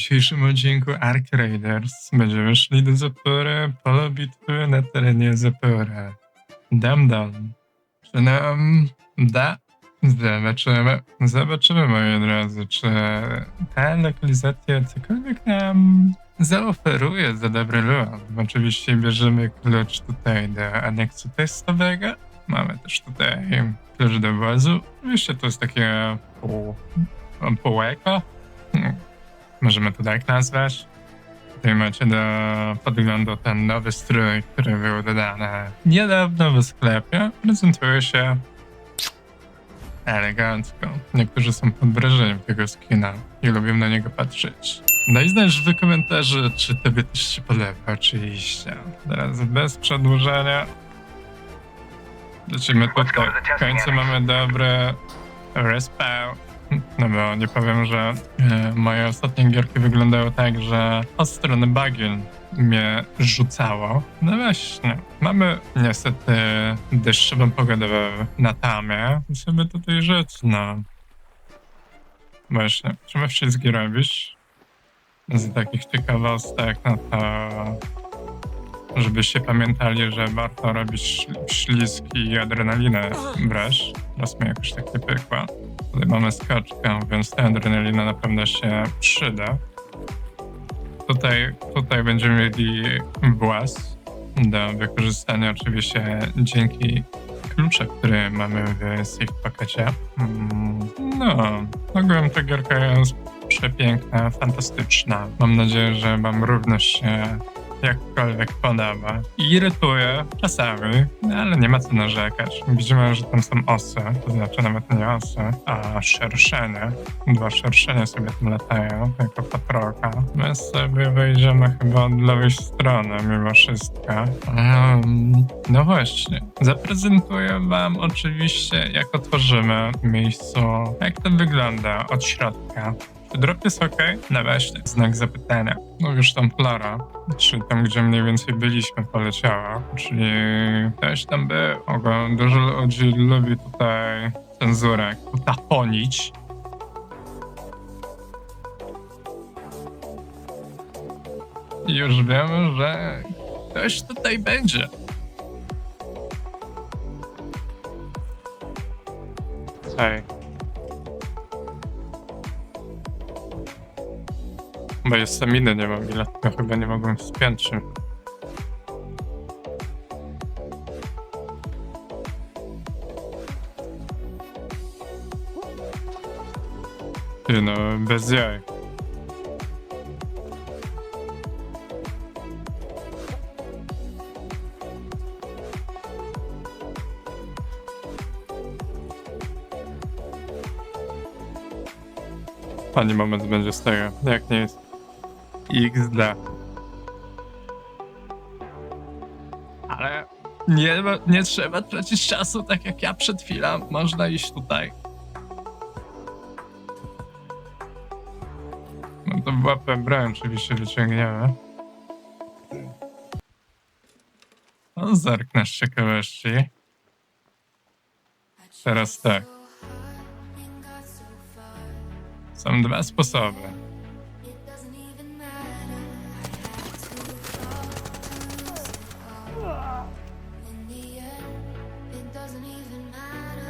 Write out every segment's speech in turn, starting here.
dzisiejszym odcinku Ark Raiders będziemy szli do Zapory, pole bitwy na terenie Zapory. Dam dam. Czy nam da? Zobaczymy. Zobaczymy, moi drodzy, czy ta lokalizacja cokolwiek nam zaoferuje za dobry lot. Oczywiście bierzemy klucz tutaj do aneksu testowego. Mamy też tutaj klucz do wozu. Oczywiście to jest takie pół, półeko. Możemy to tak nazwać. Tutaj macie do podglądu ten nowy strój, który był dodany niedawno w sklepie. Prezentuje się elegancko. Niektórzy są pod wrażeniem tego skina i lubią na niego patrzeć. No i znasz w komentarzu, czy tobie też się podoba, oczywiście. Teraz bez przedłużania. Lecimy tutaj. W końcu mamy dobre respawn. No bo nie powiem, że e, moje ostatnie gierki wyglądały tak, że od strony bagien mnie rzucało. No właśnie, mamy niestety deszczową pogodę na tamie. Musimy tutaj rzec, no. Właśnie, trzeba wszystkie robić. Z takich ciekawostek, no to żebyście pamiętali, że warto robić śl- ślizgi i adrenalinę brać. Teraz mi jakoś tak nie pykła. Tutaj mamy skoczkę, więc ta adrenalina na pewno się przyda. Tutaj, tutaj będziemy mieli włas do wykorzystania oczywiście dzięki klucze, które mamy w safe pakiecie. Mm, No, ogółem ta gierka jest przepiękna, fantastyczna. Mam nadzieję, że wam również się jakkolwiek podoba. Irytuje czasami, no ale nie ma co narzekać. Widzimy, że tam są osy, to znaczy nawet nie osy, a szerszenie. Dwa szerszenie sobie tam latają, jako patrolka. My sobie wejdziemy chyba od lewej strony mimo wszystko. Um, no właśnie. Zaprezentuję wam oczywiście, jak otworzymy miejscu, jak to wygląda od środka. Czy drop jest ok? Właśnie, znak zapytania. No już tam Klara, czy tam gdzie mniej więcej byliśmy, poleciała. Czyli też tam by Ogo, dużo ludzi lubi tutaj cenzurę utaponić. I już wiemy, że ktoś tutaj będzie. Hej. Bo jestem inny, nie mam ile. Ja chyba nie mogłem wspiąć się. No, bez jaj. Pani moment będzie z tego, jak nie jest. XD. Ale nie, nie trzeba tracić czasu, tak jak ja przed chwilą. Można iść tutaj. No to łapę broń oczywiście wyciągniemy. No, zerknę z ciekawości. Teraz tak. Są dwa sposoby.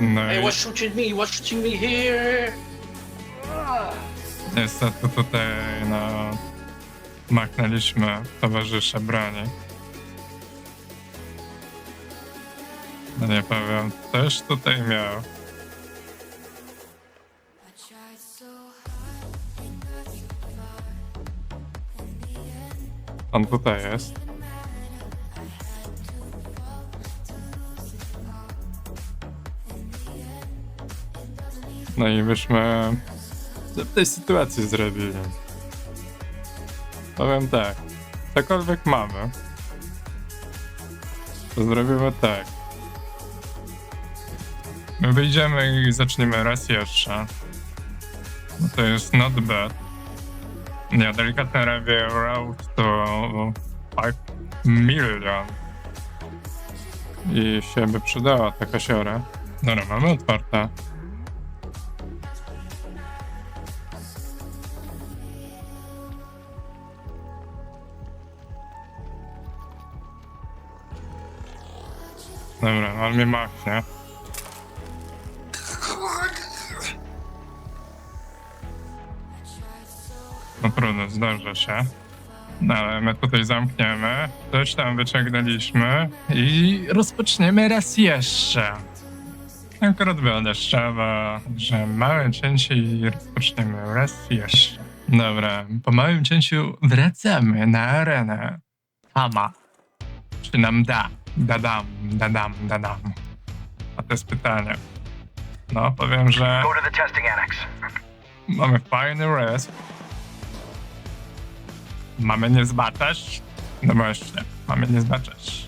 No Hey, i what's shooting me? What's shooting me here? niestety tutaj no machnęliśmy towarzysze broni. No nie powiem, też tutaj miał. On tutaj jest. No i byśmy co w tej sytuacji zrobili. Powiem tak. Cokolwiek mamy, to zrobimy tak. My wyjdziemy i zaczniemy raz jeszcze. No to jest not bad. Ja delikatnie robię route to 5 million. I się by przydała taka siora. Dobra, mamy otwarte. Dobra, ale mnie machnie. No trudno, zdążę się. No, ale my tutaj zamkniemy, coś tam wyciągnęliśmy i rozpoczniemy raz jeszcze. Akurat była deszczowa, że małe cięcie i rozpoczniemy raz jeszcze. Dobra, po małym cięciu wracamy na arenę. Ama. Czy nam da? Dadam, dadam, dadam. A to jest pytanie. No, powiem, że Go to the testing annex. mamy fajny resp. Mamy nie zbaczać? No właśnie, mamy nie zbaczać.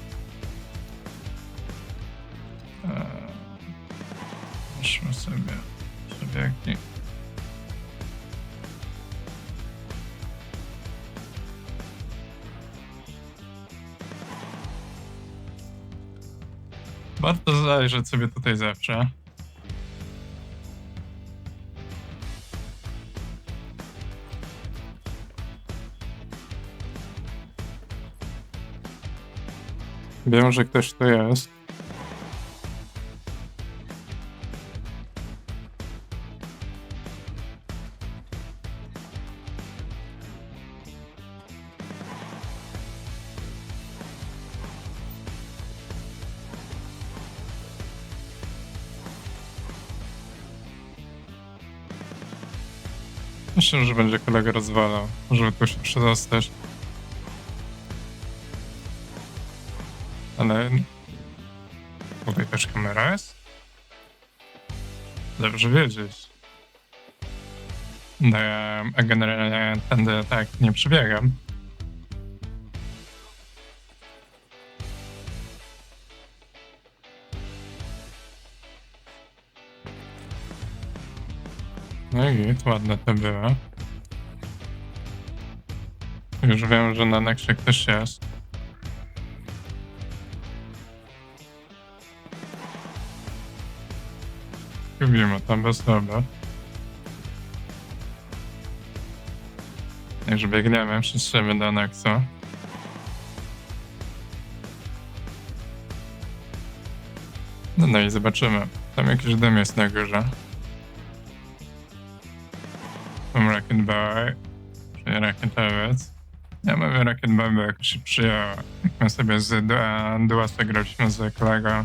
Warto zajrzeć sobie tutaj zawsze. Wiem, że ktoś tu jest. Myślę, że będzie kolega rozwalał, żeby tu się przedostać. Ale tutaj też kamera jest? Dobrze wiedzieć. No ja generalnie tędy tak nie przebiegam. No i ładne to było. Już wiem, że na Nexie też jest. Lubimy tam bez dobra. Już biegniemy, wszyscy do Nexu. No, no i zobaczymy. Tam jakiś dym jest na górze. Rocket Boy, czyli rakietowiec. Ja mówię Rocket Boy, bo jakoś się przyjęło. Jak my sobie z Dua- Duasa graliśmy z kolegą,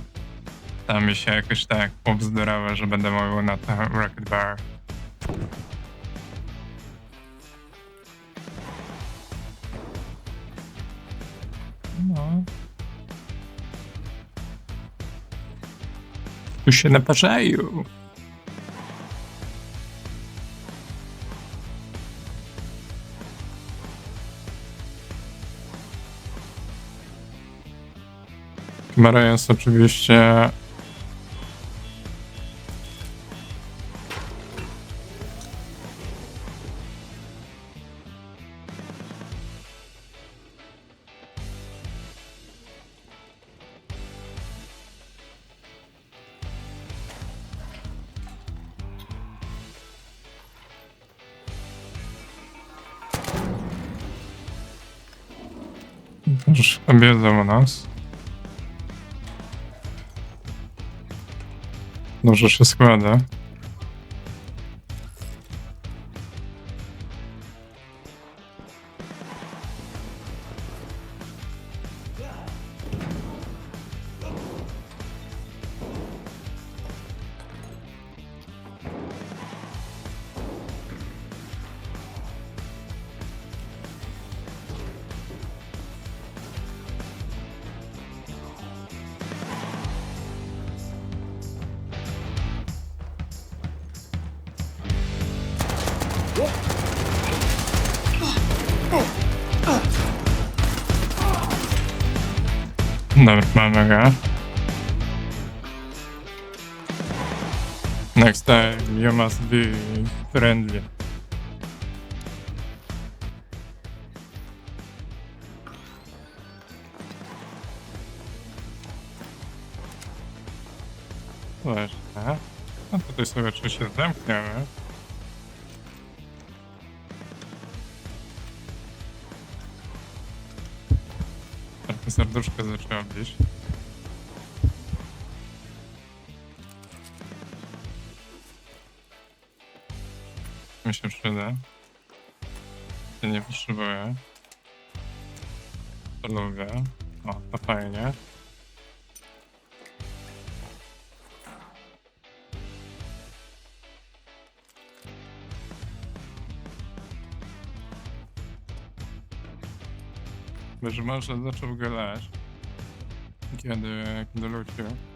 tam mi się jakoś tak pobzdurało, że będę mówił na to Rocket Bar. No. Tu się naparzają. Kamera jest oczywiście Już wiedzą o nas. Dobrze się składa. Dobra, mamy go. Next time you must be friendly. Właśnie. No tutaj sobie oczywiście zamkniemy. serduszko zaczęło bić. Mi się przyda. Nie potrzebuję. To lubię. O, to fajnie. Być może zaczął grać, kiedy, kiedy lubił.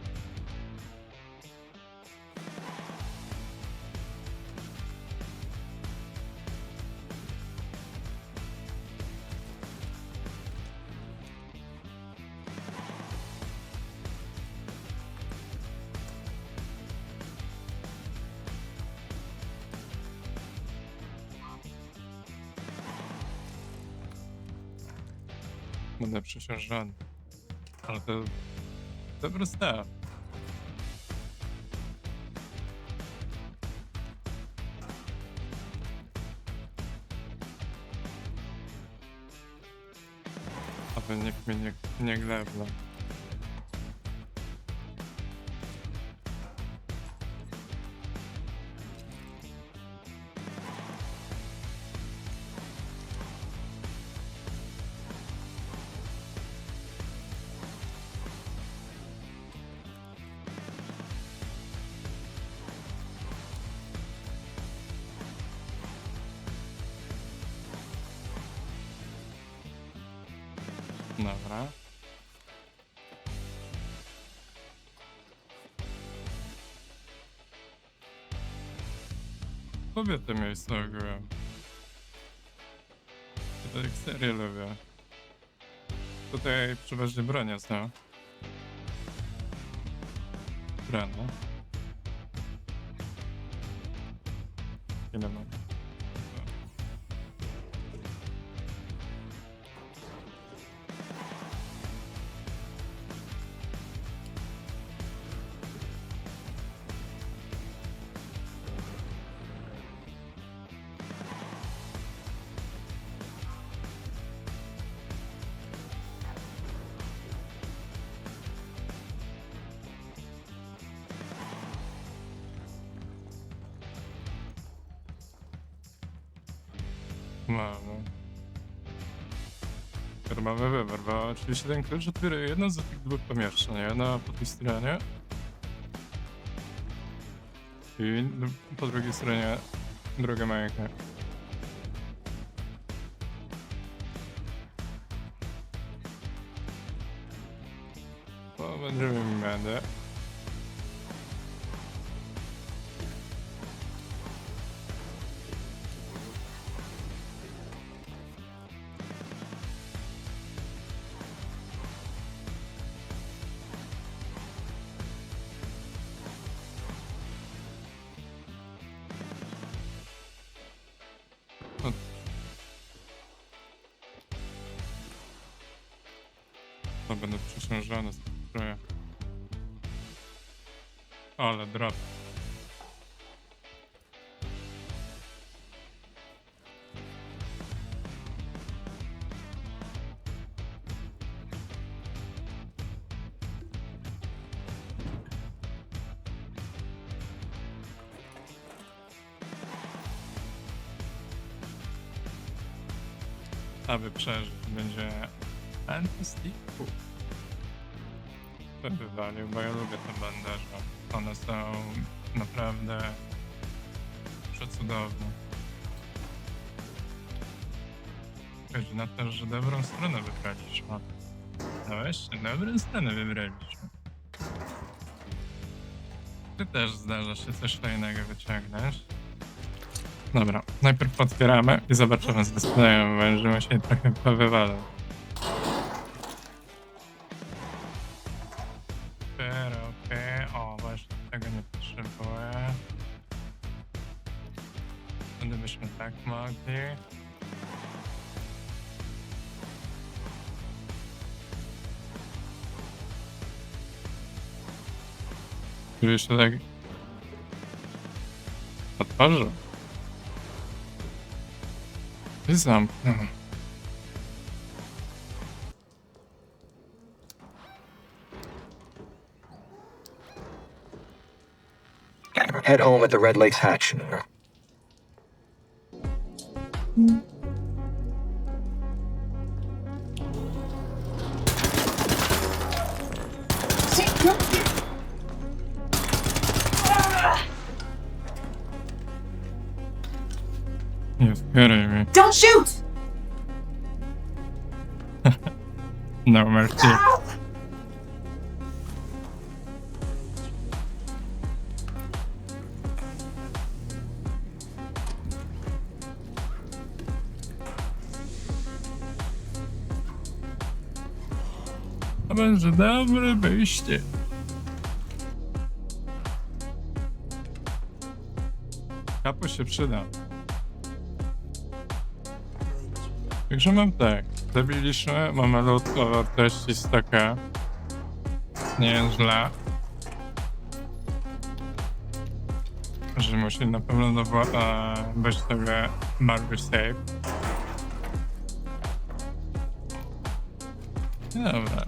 Będę przeciążony. Ale to dobry staw. Aby nikt mnie nie, nie glebla. Lubię te miejsca ogółem. Ja tak serię lubię. Tutaj przeważnie bronię są. Brano. Ile mam? Mamy. Teraz mamy wybór, bo oczywiście ten klucz otwiera jedno z tych dwóch pomieszczeń. Jedno po tej stronie i d- po drugiej stronie druga majka. To będę przeciążony z tego stroja. Ale drop. Aby przeżyć będzie antystiku. To wywalił, bo ja lubię te bandaże. One są naprawdę przecudowne. Chodzi na to, że dobrą stronę wybraliśmy. No właśnie, dobrą stronę wybraliśmy. Ty też zdarza się coś fajnego wyciągnąć. Dobra, najpierw otwieramy i zobaczymy z dysplejem, będziemy się trochę powywalać. Gdyby się tak otworzył. I zamknął. Head home at the Red Lakes Hatch. No mercy. To będzie dobre wyjście. Się przyda. Także mam tak. Zabiliśmy, mamy lód o wartości 100k. Nie jest źle. Że musi na pewno dowo- e, być sobie bardzo safe. Dobra.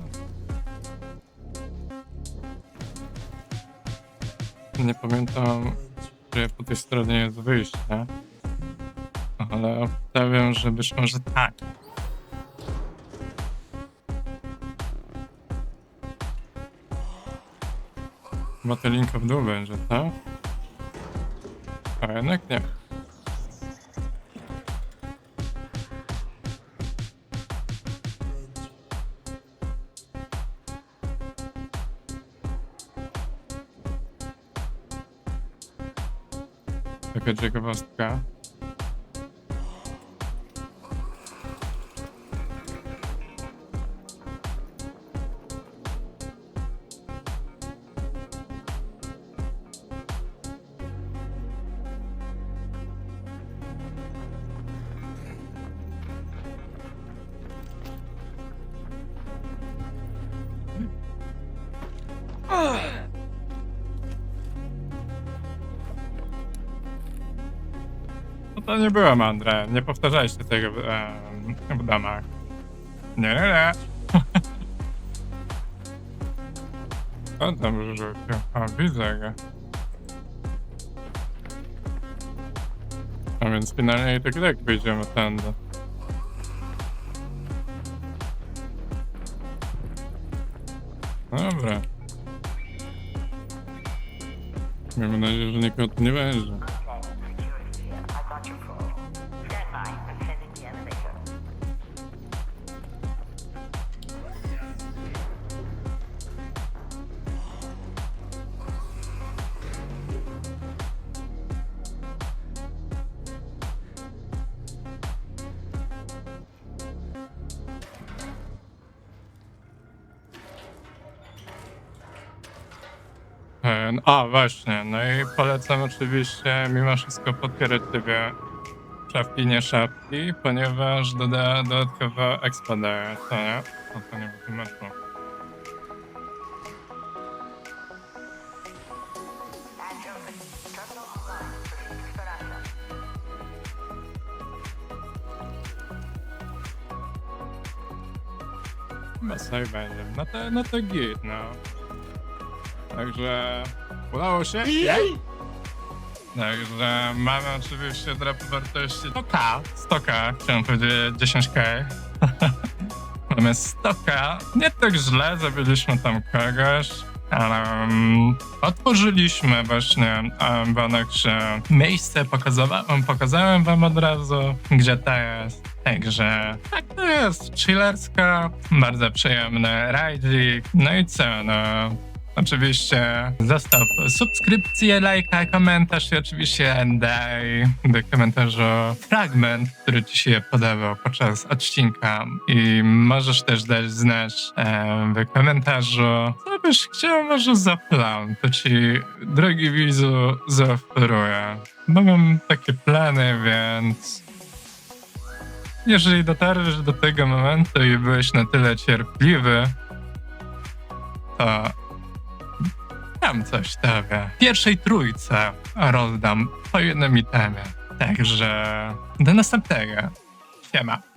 Nie pamiętam, czy po tej stronie jest wyjście. Ale obstawiam, że być może tak. Chyba w dół będzie, tak? A jednak nie. Taka ciekawostka. Nie było mądre. Nie powtarzajcie tego w, em, w domach. Nie, nie, nie. Co tam rzucił? A, widzę go. A więc finalnie i tak i tak wyjdziemy tędy. Dobra. Miejmy nadzieję, że nikogo tu nie będzie. A, właśnie. No i polecam oczywiście mimo wszystko podpierać sobie szafki, nie szafki, ponieważ doda dodatkowe expa daje, co nie? O to nie wytłumaczyło. Chyba sobie będzie. No to, no to git, no. Także udało się. Także mamy oczywiście drap wartości 100k. 100k, chciałem powiedzieć 10k. mamy 100k. Nie tak źle, zabiliśmy tam kogoś. Ale um, otworzyliśmy właśnie um, Bonaksze miejsce, pokazałem, pokazałem wam od razu, gdzie to jest. Także tak to jest, chillerska, bardzo przyjemny rajdzik. No i co, no... Oczywiście zostaw subskrypcję, lajka, komentarz i oczywiście daj do komentarzu fragment, który ci się podobał podczas odcinka i możesz też dać znać w komentarzu, co byś chciał może za plan, to ci drogi widzu zaoferuję. Bo mam takie plany, więc jeżeli dotarłeś do tego momentu i byłeś na tyle cierpliwy, to Dam coś tobie. W pierwszej trójce rozdam po jednym itemie. Także do następnego. Siema.